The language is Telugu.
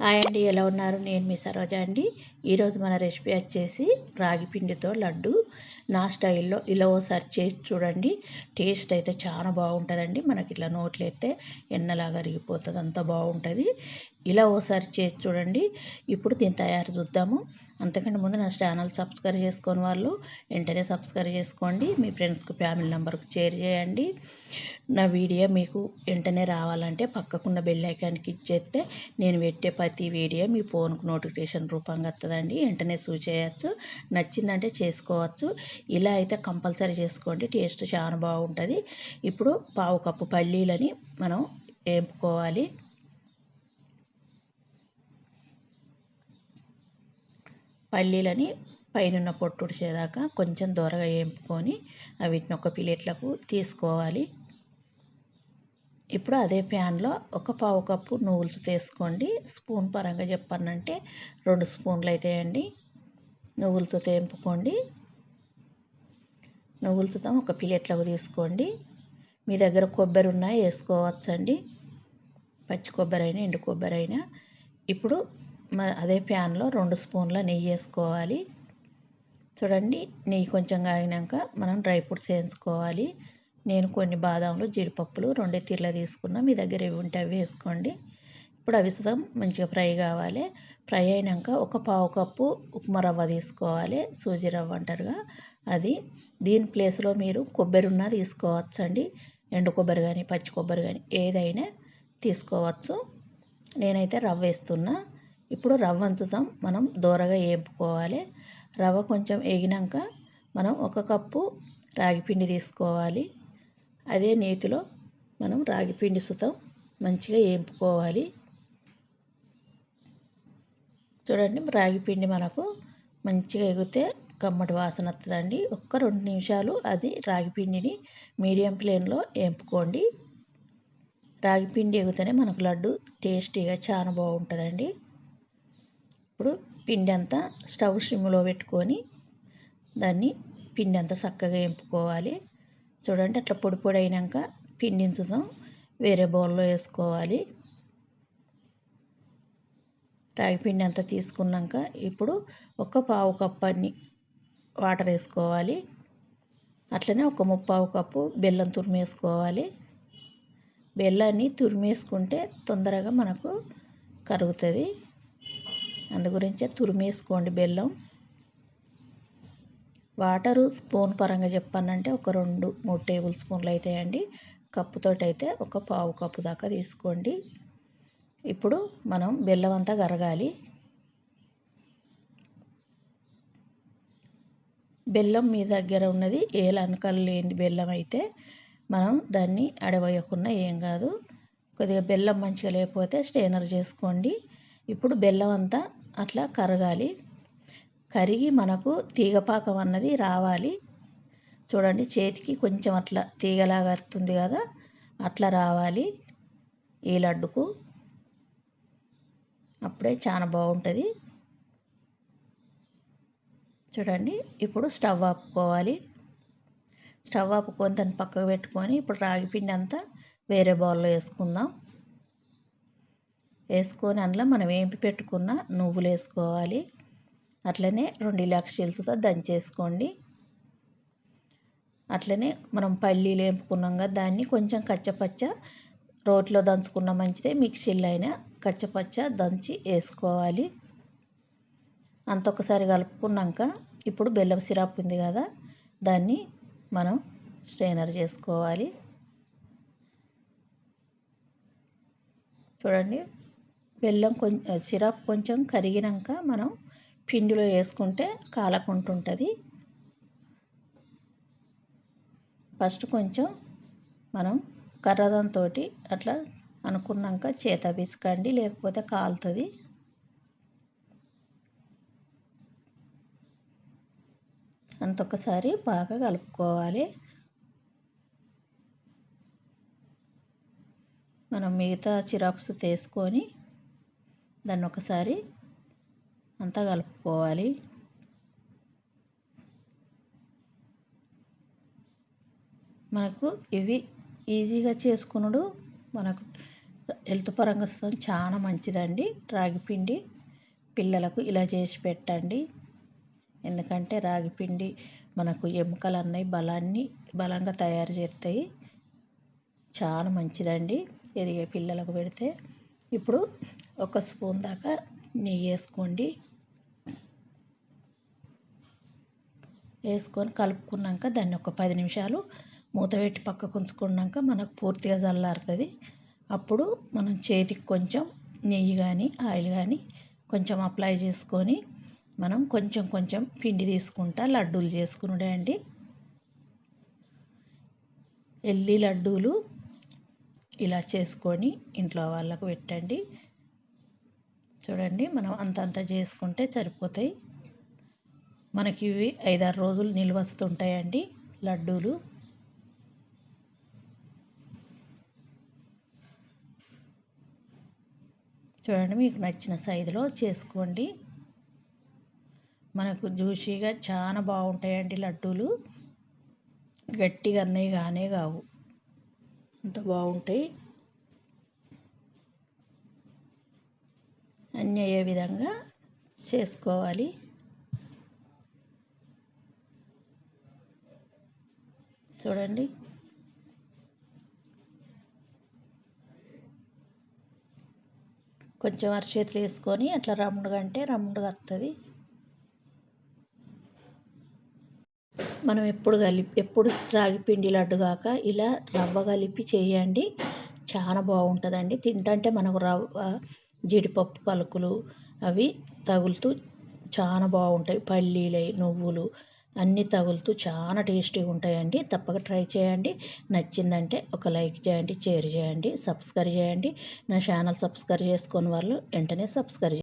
హాయ్ అండి ఎలా ఉన్నారు? నేను మీ సరోజా అండి. ఈరోజు మన రెసిపీ వచ్చేసి రాగి పిండితో లడ్డు. నా స్టైల్లో ఇలా ఓసారి చేసి చూడండి. టేస్ట్ అయితే చాలా బాగుంటుందండి. మనకి ఇట్లా నోట్లు ఎన్నలాగా అరిగిపోతుంది అంత బాగుంటుంది. ఇలా ఓసారి చేసి చూడండి. ఇప్పుడు దీని తయారు చూద్దాము. అంతకంటే ముందు నా ఛానల్ సబ్స్క్రైబ్ చేసుకొని వాళ్ళు వెంటనే సబ్స్క్రైబ్ చేసుకోండి. మీ ఫ్రెండ్స్కి ఫ్యామిలీ నెంబర్కి షేర్ చేయండి. నా వీడియో మీకు వెంటనే రావాలంటే పక్కకున్న బెల్ ఐకాన్కి ఇచ్చేస్తే నేను పెట్టే ప్రతి వీడియో మీ ఫోన్కు నోటిఫికేషన్ రూపంగా వస్తుందండి వెంటనే సూ చేయొచ్చు. నచ్చిందంటే చేసుకోవచ్చు. ఇలా అయితే కంపల్సరీ చేసుకోండి. టేస్ట్ చాలా బాగుంటుంది. ఇప్పుడు పావు కప్పు పల్లీలని మనం వేపుకోవాలి. పల్లీలని పైన పొట్టు ఉడిచేదాకా కొంచెం దూరగా వేపుకొని వీటిని ఒక ప్లేట్లకు తీసుకోవాలి. ఇప్పుడు అదే ప్యాన్లో ఒక పావు కప్పు నువ్వులు తీసుకోండి. స్పూన్ పరంగా చెప్పానంటే రెండు స్పూన్లు అయితే అండి నువ్వులతో తెంపుకోండి నువ్వులతో ఒక ప్లేట్లోకి తీసుకోండి. మీ దగ్గర కొబ్బరి ఉన్నా వేసుకోవచ్చండి. పచ్చి కొబ్బరి అయినా ఎండు కొబ్బరి అయినా ఇప్పుడు అదే ప్యాన్లో రెండు స్పూన్ల నెయ్యి వేసుకోవాలి. చూడండి నెయ్యి కొంచెం కాగినాక మనం డ్రై ఫ్రూట్స్ వేసుకోవాలి నేను కొన్ని బాదాములు జీడిపప్పులు రెండే తీర్ల తీసుకున్నా. మీ దగ్గర ఇవి ఉంటే అవి వేసుకోండి. ఇప్పుడు అవి మంచిగా ఫ్రై కావాలి. ఫ్రై అయినాక ఒక పావు కప్పు ఉప్మా రవ్వ తీసుకోవాలి. సూజీ రవ్వ అంటారుగా అది. దీని ప్లేస్లో మీరు కొబ్బరి ఉన్నా తీసుకోవచ్చండి. ఎండు కొబ్బరి కానీ పచ్చి కొబ్బరి కానీ ఏదైనా తీసుకోవచ్చు. నేనైతే రవ్వ వేస్తున్నా. ఇప్పుడు రవ్వ అంచుతాం మనం దూరగా వేపుకోవాలి రవ్వ కొంచెం వేగినాక మనం ఒక కప్పు రాగిపిండి తీసుకోవాలి. అదే నేతిలో మనం రాగిపిండి సుతం మంచిగా వేపుకోవాలి చూడండి రాగిపిండి మనకు మంచిగా ఎగితే కమ్మటి వాసన వస్తుందండి. ఒక్క రెండు నిమిషాలు అది రాగిపిండిని మీడియం ఫ్లేమ్లో రాగి రాగిపిండి ఎగితేనే మనకు లడ్డు టేస్టీగా చాలా బాగుంటుందండి. ఇప్పుడు పిండి అంతా స్టవ్ సిమ్లో పెట్టుకొని దాన్ని పిండి అంతా చక్కగా ఎంపుకోవాలి. చూడండి అట్లా పొడి పొడి అయినాక పిండించుదాం వేరే బౌల్లో వేసుకోవాలి. రాగి పిండి అంతా తీసుకున్నాక ఇప్పుడు ఒక పావు కప్పు అన్ని వాటర్ వేసుకోవాలి. అట్లనే ఒక ముప్పావు కప్పు బెల్లం తురిమేసుకోవాలి. బెల్లాన్ని తురిమేసుకుంటే తొందరగా మనకు కరుగుతుంది. అందు గురించే తురిమేసుకోండి బెల్లం. వాటరు స్పూన్ పరంగా చెప్పానంటే ఒక రెండు మూడు టేబుల్ స్పూన్లు అవుతాయండి కప్పుతోటి అయితే ఒక పావు కప్పు దాకా తీసుకోండి. ఇప్పుడు మనం బెల్లం అంతా కరగాలి. బెల్లం మీ దగ్గర ఉన్నది ఏలనకలు లేని బెల్లం అయితే మనం దాన్ని అడవేయకుండా ఏం కాదు. కొద్దిగా బెల్లం మంచిగా లేకపోతే స్టేనర్ చేసుకోండి. ఇప్పుడు బెల్లం అంతా అట్లా కరగాలి. కరిగి మనకు తీగపాకం అన్నది రావాలి. చూడండి చేతికి కొంచెం అట్లా తీగలాగా వస్తుంది కదా అట్లా రావాలి ఈ లడ్డుకు. అప్పుడే చాలా బాగుంటుంది. చూడండి ఇప్పుడు స్టవ్ ఆపుకోవాలి. స్టవ్ ఆపుకొని దాన్ని పక్కకు పెట్టుకొని ఇప్పుడు రాగి పిండి అంతా వేరే బౌల్లో వేసుకుందాం. వేసుకొని అందులో మనం ఏంపి పెట్టుకున్న నువ్వులు వేసుకోవాలి. అట్లనే రెండు ఇలాక్షీలతో దంచేసుకోండి. అట్లనే మనం పల్లీలు వేపుకున్నాం కదా దాన్ని కొంచెం కచ్చపచ్చ రోట్లో దంచుకున్న మంచిదే. మిక్సీలో అయినా కచ్చపచ్చ దంచి వేసుకోవాలి. అంత ఒకసారి కలుపుకున్నాక ఇప్పుడు బెల్లం సిరప్ ఉంది కదా దాన్ని మనం స్ట్రైనర్ చేసుకోవాలి. చూడండి బెల్లం కొంచెం సిరప్ కొంచెం కరిగినాక మనం పిండిలో వేసుకుంటే కాలకుంటుంటుంది. ఫస్ట్ కొంచెం మనం కర్రదంతో అట్లా అనుకున్నాక చేత పిసుకండి లేకపోతే కాలుతుంది. అంతొకసారి బాగా కలుపుకోవాలి. మనం మిగతా చిరాప్స్ తీసుకొని దాన్ని ఒకసారి అంతా కలుపుకోవాలి. మనకు ఇవి ఈజీగా చేసుకున్నాడు మనకు హెల్త్ పరంగా చాలా మంచిదండి. రాగి పిండి పిల్లలకు ఇలా చేసి పెట్టండి. ఎందుకంటే రాగి పిండి మనకు ఎముకలు అన్నవి బలాన్ని బలంగా తయారు చేస్తాయి. చాలా మంచిదండి. ఎదిగే పిల్లలకు పెడితే ఇప్పుడు ఒక స్పూన్ దాకా నెయ్యి వేసుకోండి. వేసుకొని కలుపుకున్నాక దాన్ని ఒక పది నిమిషాలు మూత పెట్టి పక్కకు ఉంచుకున్నాక మనకు పూర్తిగా చల్లారుతుంది. అప్పుడు మనం చేతికి కొంచెం నెయ్యి కానీ ఆయిల్ కానీ కొంచెం అప్లై చేసుకొని మనం కొంచెం కొంచెం పిండి తీసుకుంటా లడ్డూలు చేసుకున్నాడే అండి. ఎల్లి లడ్డూలు ఇలా చేసుకొని ఇంట్లో వాళ్ళకు పెట్టండి. చూడండి మనం అంతంత చేసుకుంటే సరిపోతాయి. మనకి ఇవి ఐదారు రోజులు నిల్వస్తుంటాయండి లడ్డూలు. చూడండి మీకు నచ్చిన సైజులో చేసుకోండి. మనకు జ్యూసీగా చాలా బాగుంటాయండి లడ్డూలు. గట్టిగా అన్నవి కానే కావు. అంత బాగుంటాయి. అన్నీ అయ్యే విధంగా చేసుకోవాలి. చూడండి. కొంచెం అరచేతులు వేసుకొని అట్లా రౌండ్గా అంటే రౌండ్గా వస్తుంది మనం ఎప్పుడు కలిపి ఎప్పుడు రాగి పిండి లడ్డు కాక ఇలా రవ్వ కలిపి చేయండి. చాలా బాగుంటుందండి. తింటంటే మనకు రవ్వ జీడిపప్పు పలుకులు అవి తగులుతూ చాలా బాగుంటాయి. పల్లీలు నువ్వులు అన్నీ తగులుతూ చాలా టేస్టీగా ఉంటాయండి. తప్పక ట్రై చేయండి. నచ్చిందంటే ఒక లైక్ చేయండి షేర్ చేయండి సబ్స్క్రైబ్ చేయండి. నా ఛానల్ సబ్స్క్రైబ్ చేసుకుని వాళ్ళు వెంటనే సబ్స్క్రైబ్